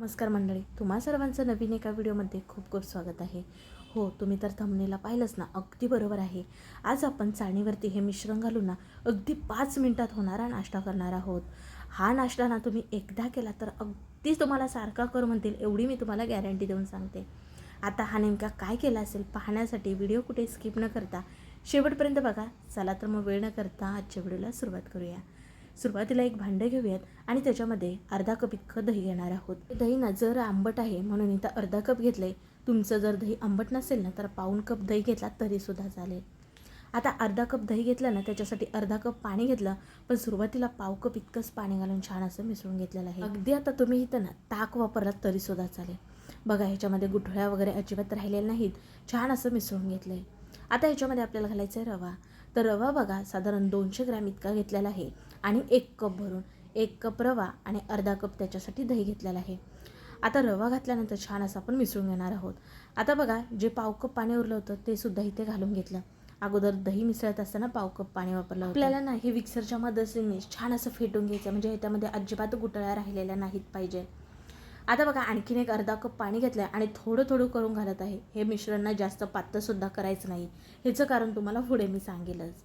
नमस्कार मंडळी तुम्हा सर्वांचं नवीन एका व्हिडिओमध्ये खूप खूप स्वागत आहे. हो तुम्ही तर थंबनेला पाहिलंच ना अगदी बरोबर आहे. आज आपण चाळणीवरती हे मिश्रण घालून ना अगदी पाच मिनिटात होणारा नाश्ता करणार आहोत. हा नाश्ता ना तुम्ही एकदा केला तर अगदीच तुम्हाला सारखा कर म्हणतील एवढी मी तुम्हाला गॅरंटी देऊन सांगते. आता हा नेमका काय केला असेल पाहण्यासाठी व्हिडिओ कुठे स्किप न करता शेवटपर्यंत बघा. चला तर मग वेळ न करता आजच्या व्हिडिओला सुरुवात करूया. सुरुवातीला एक भांडं घेऊयात आणि त्याच्यामध्ये अर्धा कप इतकं दही घेणार आहोत. दही ना जर आंबट आहे म्हणून इथं अर्धा कप घेतलंय. तुमचं जर दही आंबट नसेल ना तर पाऊण कप दही घेतला तरीसुद्धा चालेल. आता अर्धा कप दही घेतलं ना त्याच्यासाठी अर्धा कप पाणी घेतलं पण सुरुवातीला पाव कप इतकंच पाणी घालून छान असं मिसळून घेतलेलं आहे. अगदी आता तुम्ही इथं ना ताक वापरलात तरीसुद्धा चालेल. बघा ह्याच्यामध्ये गुठळ्या वगैरे अजिबात राहिलेल्या नाहीत. छान असं मिसळून घेतलं आहे आता ह्याच्यामध्ये आपल्याला घालायचं आहे रवा. तर रवा बघा साधारण दोनशे ग्रॅम इतका घेतलेला आहे. आणि एक कप भरून एक कप रवा आणि अर्धा कप त्याच्यासाठी दही घेतलेला आहे. आता रवा घातल्यानंतर छान असं आपण मिसळून घेणार आहोत. आता बघा जे पाव कप पाणी उरलं होतं ते सुद्धा इथे घालून घेतलं. अगोदर दही मिसळत असताना पाव कप पाणी वापरलं आपल्याला ना हे मिक्सरच्या मदतीने छान असं फेटून घ्यायचं म्हणजे ह्याच्यामध्ये अजिबात गुटळ्या राहिलेल्या नाहीत पाहिजे. आता बघा आणखीन एक अर्धा कप पाणी घेतलं आहे आणि थोडं थोडं करून घालत आहे. हे मिश्रण ना जास्त पातळसुद्धा करायचं नाही. ह्याचं कारण तुम्हाला पुढे मी सांगेलच.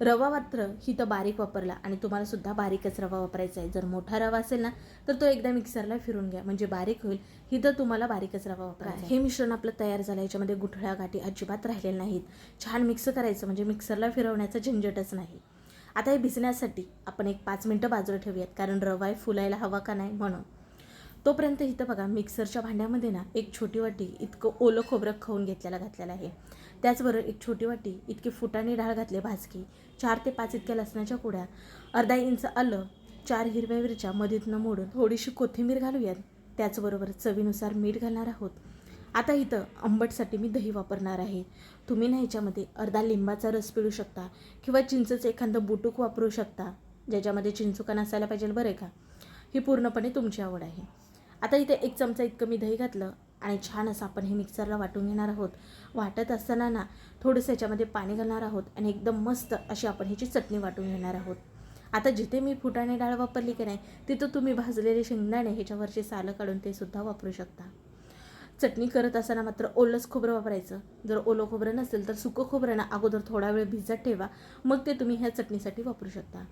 रवा मात्र ही तर बारीक वापरला आणि तुम्हाला सुद्धा बारीकच रवा वापरायचा आहे. जर मोठा रवा असेल ना तर तो एकदा मिक्सरला फिरून घ्या. म्हणजे बारीक होईल. ही तर तुम्हाला बारीकच रवा वापरायचा हे मिश्रण आपलं तयार झालं याच्यामध्ये गुठळ्या गाठी अजिबात राहिलेल्या नाहीत. छान मिक्स करायचं. म्हणजे मिक्सरला फिरवण्याचा झंझटच नाही. आता हे भिजण्यासाठी आपण एक पाच मिनटं बाजूला ठेवूयात. कारण रवा हे फुलायला हवा का नाही म्हणून. तोपर्यंत इथं बघा मिक्सरच्या भांड्यामध्ये ना एक छोटी वाटी इतकं ओलं खोबरं खाऊन घेतलेला घातलेलं आहे. त्याचबरोबर एक छोटी वाटी इतकी फुटाने डाळ घातली भाजकी चार ते पाच इतक्या लसणाच्या कुड्या अर्धा इंच आलं चार हिरव्या मिरच्या मधीतनं मोडून थोडीशी कोथिंबीर घालूयात. त्याचबरोबर चवीनुसार मीठ घालणार आहोत. आता इथं आंबटसाठी मी दही वापरणार आहे. तुम्ही ना ह्याच्यामध्ये अर्धा लिंबाचा रस पिळू शकता किंवा चिंचचं एखादं बुटूक वापरू शकता ज्याच्यामध्ये चिंचुका नसायला पाहिजे बरं आहे का? ही पूर्णपणे तुमची आवड आहे. आता इथे एक चमचा इतकं मी दही घातलं आणि छान असं आपण हे मिक्सरला वाटून घेणार आहोत. वाटत असताना ना थोडंसं याच्यामध्ये पाणी घालणार आहोत आणि एकदम मस्त अशी आपण ह्याची चटणी वाटून घेणार आहोत. आता जिथे मी फुटाणे डाळ वापरली की नाही तिथं तुम्ही भाजलेले शेंगदाणे ह्याच्यावरचे सालं काढून ते सुद्धा वापरू शकता. चटणी करत असताना मात्र ओलंच खोबरं वापरायचं. जर ओलं खोबरं नसेल तर सुकं खोबरं ना अगोदर थोडा वेळ भिजत ठेवा मग ते तुम्ही ह्या चटणीसाठी वापरू शकता.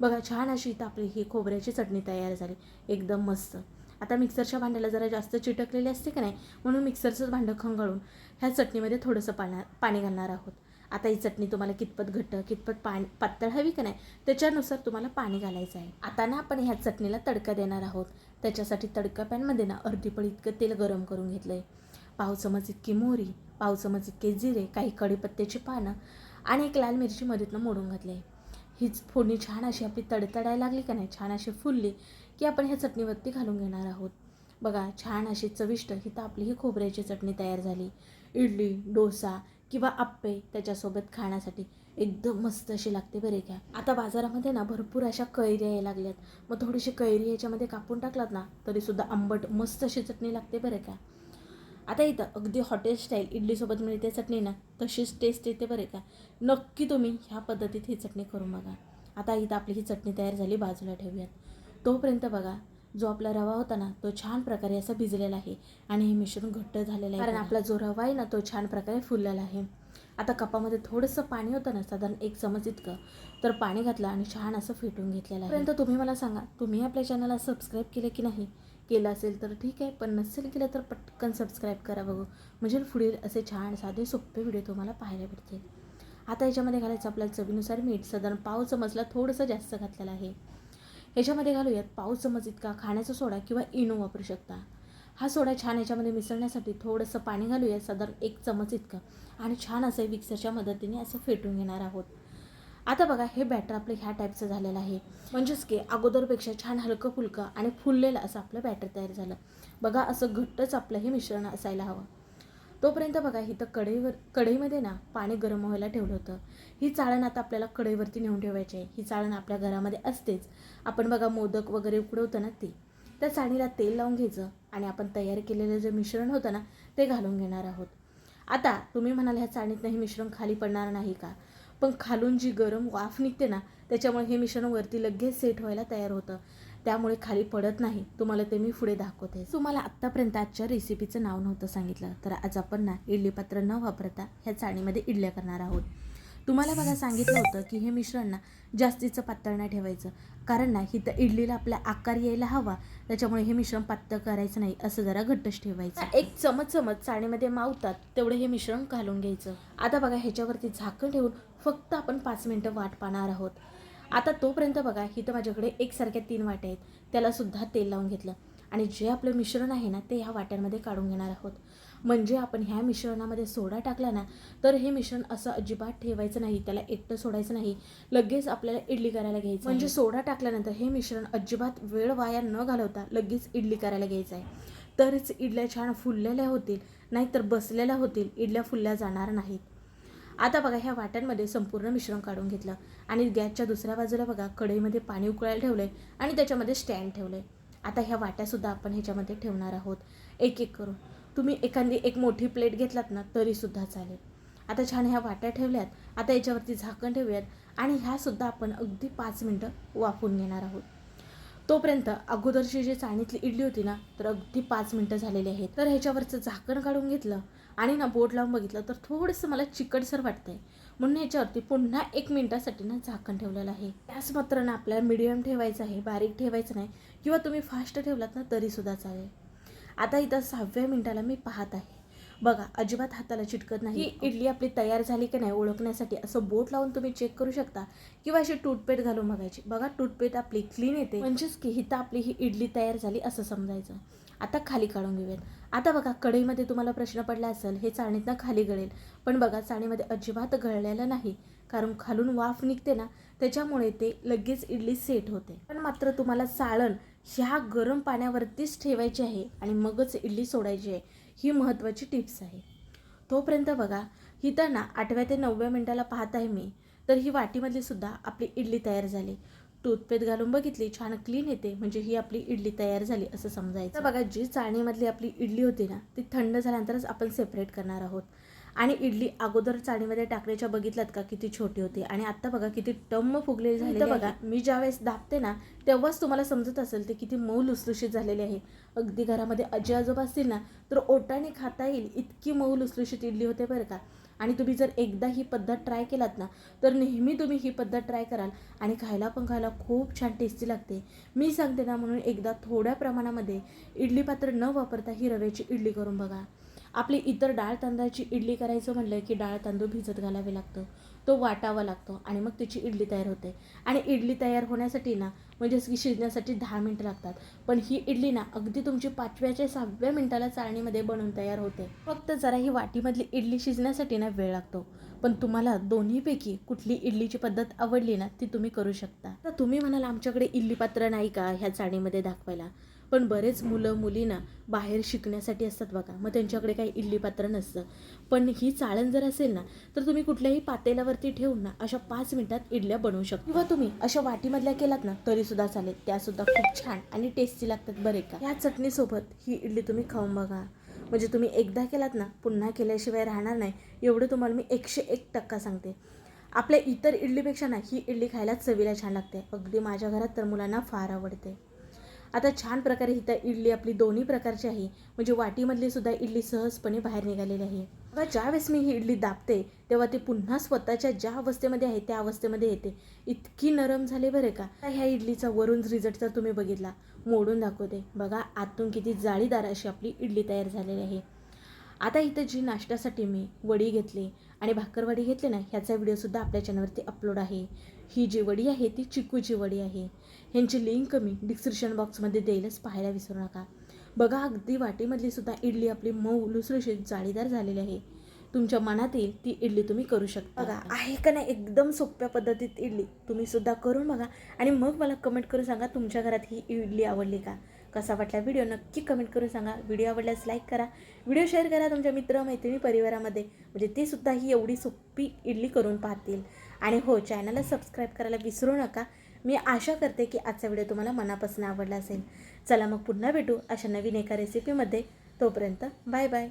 बघा छान अशी इथं आपली ही खोबऱ्याची चटणी तयार झाली. एकदम मस्त. आता मिक्सरच्या भांड्याला जरा जास्त चिटकलेली असते का नाही म्हणून मिक्सरचं भांडं खंगाळून ह्या चटणीमध्ये थोडंसं पाण्या पाणी घालणार आहोत. आता ही चटणी तुम्हाला कितपत घट्ट कितपत पाणी पातळ हवी का नाही त्याच्यानुसार तुम्हाला पाणी घालायचं आहे. आता ना आपण ह्या चटणीला तडका देणार आहोत. त्याच्यासाठी तडका पॅनमध्ये ना अर्धी पळी इतकं तेल गरम करून घेतलं आहे पाव चमच इतकी मोहरी पाव चमच इतके जिरे काही कढीपत्त्याची पानं आणि एक लाल मिरची मधीतनं मोडून घातली आहे हीच फोडणी छान अशी आपली तडतडायला लागली का नाही छान अशी फुलली. की आपण ह्या चटणीवरती घालून घेणार आहोत. बघा छान अशी चविष्ट ही तर आपली ही खोबऱ्याची चटणी तयार झाली. इडली डोसा किंवा आप्पे त्याच्यासोबत खाण्यासाठी एकदम मस्त अशी लागते बरे काय आता बाजारामध्ये ना भरपूर अशा कैऱ्या यायला लागल्यात. मग थोडीशी कैरी याच्यामध्ये कापून टाकलात ना तरीसुद्धा आंबट मस्त अशी चटणी लागते बरं काय आता इथं अगदी हॉटेल स्टाईल इडलीसोबत मिळते चटणी ना तशीच टेस्ट येते बरे का. नक्की तुम्ही ह्या पद्धतीत ही चटणी करून बघा. आता इथं आपली ही चटणी तयार झाली बाजूला ठेवूयात. तोपर्यंत बघा जो आपला रवा होता ना तो छान प्रकारे असा भिजलेला आहे. आणि हे मिश्रण घट्ट झालेलं आहे. कारण आपला जो रवा आहे ना तो छान प्रकारे फुललेला आहे. आता कपामध्ये थोडंसं पाणी होतं ना साधारण एक चमच इतकं तर पाणी घातलं आणि छान असं फेटून घेतलेलं आहे. पर्यंत तुम्ही मला सांगा तुम्ही आपल्या चॅनलला सबस्क्राईब केलं की नाही? केलं असेल तर ठीक आहे पण नसेल केलं तर पटकन सबस्क्राईब करा बघू. म्हणजे पुढील असे छान साधे सोपे व्हिडिओ तुम्हाला पाहायला भेटतील. आता याच्यामध्ये घालायचं आपल्याला चवीनुसार मीठ. साधारण पाव चमचला थोडंसं जास्त घातलेलं आहे. ह्याच्यामध्ये घालूयात पाव चमच इतका खाण्याचा सोडा किंवा इनो वापरू शकता. हा सोडा छान याच्यामध्ये मिसळण्यासाठी थोडंसं पाणी घालूयात साधारण एक चमच इतकं. आणि छान असं मिक्सरच्या मदतीने असं फेटून घेणार आहोत. आता बघा हे बॅटर आपलं ह्या टाईपचं झालेलं आहे. म्हणजेच की अगोदरपेक्षा छान हलकं फुलकं आणि फुललेलं असं आपलं बॅटर तयार झालं. बघा असं घट्टच आपलं हे मिश्रण असायला हवं. तोपर्यंत बघा इथं कढईवर कढईमध्ये ना पाणी गरम व्हायला ठेवलं होतं. ही चाळण आता आपल्याला कढईवरती नेऊन ठेवायची आहे. ही चाळण आपल्या घरामध्ये असतेच. आपण बघा मोदक वगैरे उकडवतं ना ती. त्या चाळणीला तेल लावून घ्यायचं आणि आपण तयार केलेलं जे मिश्रण होतं ना ते घालून घेणार आहोत. आता तुम्ही म्हणाल ह्या चाळणीतनं हे मिश्रण खाली पडणार नाही का? पण खालून जी गरम वाफ निघते ना त्याच्यामुळे हे मिश्रण वरती लगेच सेट व्हायला तयार होतं. त्यामुळे खाली पडत नाही. तुम्हाला ते मी पुढे दाखवते. तुम्हाला आत्तापर्यंत आजच्या रेसिपीचं नाव नव्हतं सांगितलं तर आज आपण ना इडली पात्र न वापरता ह्या चाळणीमध्ये इडल्या करणार आहोत. तुम्हाला बघा सांगितलं होतं की हे मिश्रण ना जास्तीचं पातळ नाही ठेवायचं. कारण ना इथं इडलीला आपला आकार यायला हवा त्याच्यामुळे हे मिश्रण पातळ करायचं नाही असं जरा घट्टच ठेवायचं. एक चमच चमच चाळणीमध्ये मावतात तेवढं हे मिश्रण घालून घ्यायचं. आता बघा ह्याच्यावरती झाकण ठेवून फक्त आपण पाच मिनटं वाट पाहणार आहोत. आता तोपर्यंत बघा इथं माझ्याकडे एकसारख्या तीन वाट्या आहेत. त्यालासुद्धा तेल लावून घेतलं. आणि जे आपलं मिश्रण आहे ना ते ह्या वाट्यांमध्ये काढून घेणार आहोत. म्हणजे आपण ह्या मिश्रणामध्ये सोडा टाकला ना तर हे मिश्रण असं अजिबात ठेवायचं नाही. त्याला एकटं सोडायचं नाही. लगेच आपल्याला इडली करायला घ्यायचं म्हणजे सोडा टाकल्यानंतर हे मिश्रण अजिबात वेळ वाया न घालवता लगेच इडली करायला घ्यायचं आहे. तरच इडल्या छान फुललेल्या होतील नाहीतर बसलेल्या होतील इडल्या फुलल्या जाणार नाहीत. आता बघा ह्या वाट्यांमध्ये संपूर्ण मिश्रण काढून घेतलं. आणि गॅसच्या दुसऱ्या बाजूला बघा कढईमध्ये पाणी उकळायला ठेवलं आहे आणि त्याच्यामध्ये स्टँड ठेवलं आहे आता ह्या वाट्यासुद्धा आपण ह्याच्यामध्ये ठेवणार आहोत. एक एक करून. तुम्ही एखादी एक मोठी प्लेट घेतलात ना तरीसुद्धा चालेल. आता छान ह्या वाट्या ठेवल्यात. आता याच्यावरती झाकण ठेवूयात. आणि ह्यासुद्धा आपण अगदी पाच मिनटं वाफून घेणार आहोत. तोपर्यंत अगोदरची जी चाळणीतली इडली होती ना तर अगदी पाच मिनटं झालेली आहेत. तर ह्याच्यावरचं झाकण काढून घेतलं. आणि ना बोट लावून बघितलं तर थोडंसं मला चिकटसर वाटतंय. म्हणून याच्यावरती पुन्हा एक मिनटासाठी ना झाकण ठेवलेलं आहे. गॅस मात्र ना आपल्याला मिडियम ठेवायचं आहे बारीक ठेवायचं नाही. किंवा तुम्ही फास्ट ठेवलात ना तरीसुद्धा चालेल. आता इथं सहाव्या मिनिटाला मी पाहत आहे. बघा अजिबात हाताला चिटकत नाही. ही इडली आपली तयार झाली की नाही ओळखण्यासाठी असं बोट लावून तुम्ही चेक करू शकता. किंवा अशी टूथपेट घालून बघायची. बघा टूथपेट आपली क्लीन येते. म्हणजेच की हिथं आपली ही इडली तयार झाली असं समजायचं. आता खाली काढून घेऊयात. आता बघा कढईमध्ये तुम्हाला प्रश्न पडला असेल हे चाळणीतनं खाली गळेल. पण बघा चाळणीमध्ये अजिबात गळलेलं नाही कारण खालून वाफ निघते ना त्याच्यामुळे ते लगेच इडली सेट होते. पण मात्र तुम्हाला चाळण ह्या गरम पाण्यावरतीच ठेवायची आहे आणि मगच इडली सोडायची आहे ही महत्त्वाची टिप्स आहे. तोपर्यंत बघा इथं ना आठव्या ते नवव्या मिनटाला पाहत आहे मी तर ही वाटीमधली सुद्धा आपली इडली तयार झाली. टूथपेस्ट घालून बघितली छान क्लीन येते. म्हणजे ही आपली इडली तयार झाली असं समजायचं. बघा जी चाळणीमधली आपली इडली होती ना ती थंड झाल्यानंतरच आपण सेपरेट करणार आहोत. आणि इडली अगोदर चाळणीमध्ये टाकण्याच्या बघितलात का किती छोटी होती? आणि आता बघा किती टम्म फुगलेली झाली बघा. मी ज्यावेळेस दाबते ना तेव्हाच तुम्हाला समजत असेल ते किती मऊ लुसलुशीत झालेले आहे. अगदी घरामध्ये आजी आजोबा असतील ना तर ओटाने खाता येईल इतकी मऊ लुसलुशीत इडली होते बरं का. आणि तुम्ही जर एकदा ही पद्धत ट्राय केलात ना तर नेहमी तुम्ही ही पद्धत ट्राय कराल आणि खायला पण खायला खूप छान टेस्टी लागते. मी सांगते ना म्हणून एकदा थोड्या प्रमाणामध्ये इडली पात्र न वापरता ही रव्याची इडली करून बघा. आपली इतर डाळ तांदळाची इडली करायचं म्हणलं की डाळ तांदूळ भिजत घालावे लागतं. तो वाटावा लागतो आणि मग त्याची इडली तयार होते. आणि इडली तयार होण्यासाठी ना म्हणजेच की शिजण्यासाठी दहा मिनटं लागतात. पण ही इडली ना अगदी तुमची पाचव्याच्या सहाव्या मिनटाला चाळणीमध्ये बनवून तयार होते. फक्त जरा ही वाटीमधली इडली शिजण्यासाठी ना वेळ लागतो. पण तुम्हाला दोन्हीपैकी कुठली इडलीची पद्धत आवडली ना ती तुम्ही करू शकता. तर तुम्ही म्हणाल आमच्याकडे इडली पात्र नाही का ह्या चाळणीमध्ये दाखवायला? पण बरेच मुलं मुलींना बाहेर शिकण्यासाठी असतात बघा. मग त्यांच्याकडे काही इडली पात्र नसतं. पण ही चाळण जर असेल ना तर तुम्ही कुठल्याही पातेल्यावरती ठेवून ना अशा पाच मिनिटात इडल्या बनवू शकता. किंवा तुम्ही अशा वाटीमधल्या केलात ना तरी सुद्धा चालेल. त्या सुद्धा खूप छान आणि टेस्टी लागतात बरे का. या चटणीसोबत ही इडली तुम्ही खाऊन बघा. म्हणजे तुम्ही एकदा केलात ना पुन्हा केल्याशिवाय राहणार नाही. एवढं तुम्हाला मी एकशे एक टक्का सांगते. आपल्या इतर इडलीपेक्षा ना ही इडली खायला चवीला छान लागते. अगदी माझ्या घरात तर मुलांना फार आवडते. आता छान प्रकारे इथं इडली आपली दोन्ही प्रकारची आहे. म्हणजे वाटीमधली सुद्धा इडली सहजपणे बाहेर निघालेली आहे. बघा ज्यावेळेस मी ही इडली दाबते तेव्हा ती पुन्हा स्वतःच्या ज्या अवस्थेमध्ये आहे त्या अवस्थेमध्ये येते. इतकी नरम झाले बरं का. ह्या इडलीचा वरून रिझल्ट जर तुम्ही बघितला. मोडून दाखवते. बघा आतून किती जाळीदार अशी आपली इडली तयार झालेली आहे. आता इथं जी नाश्त्यासाठी मी वडी घेतली आणि भाकरवडी घेतली ना ह्याचा व्हिडिओसुद्धा आपल्या चॅनलवरती अपलोड आहे. ही जी वडी आहे ती चिकूची वडी आहे. ह्यांची लिंक मी डिस्क्रिप्शन बॉक्समध्ये देईलच पाहायला विसरू नका. बघा अगदी वाटीमधली सुद्धा इडली आपली मऊ लुसलुशीत जाळीदार झालेली आहे. तुमच्या मनात येईल ती इडली तुम्ही करू शकता. बघा आहे का नाही एकदम सोप्या पद्धतीत इडली? तुम्ही सुद्धा करून बघा. आणि मग मला कमेंट करून सांगा तुमच्या घरात ही इडली आवडली का? कसा वाटला व्हिडिओ नक्की कमेंट करून सांगा. व्हिडिओ आवडल्यास लाईक करा. व्हिडिओ शेअर करा तुमच्या मित्र मैत्रिणी परिवारामध्ये. म्हणजे ते सुद्धा ही एवढी सोपी इडली करून पाहतील. आणि हो चॅनलला सबस्क्राईब करायला विसरू नका. मी आशा करते की आजचा व्हिडिओ तुम्हाला मनापासून आवडला असेल. चला मग पुन्हा भेटू अशा नवीन एका रेसिपीमध्ये तोपर्यंत बाय बाय.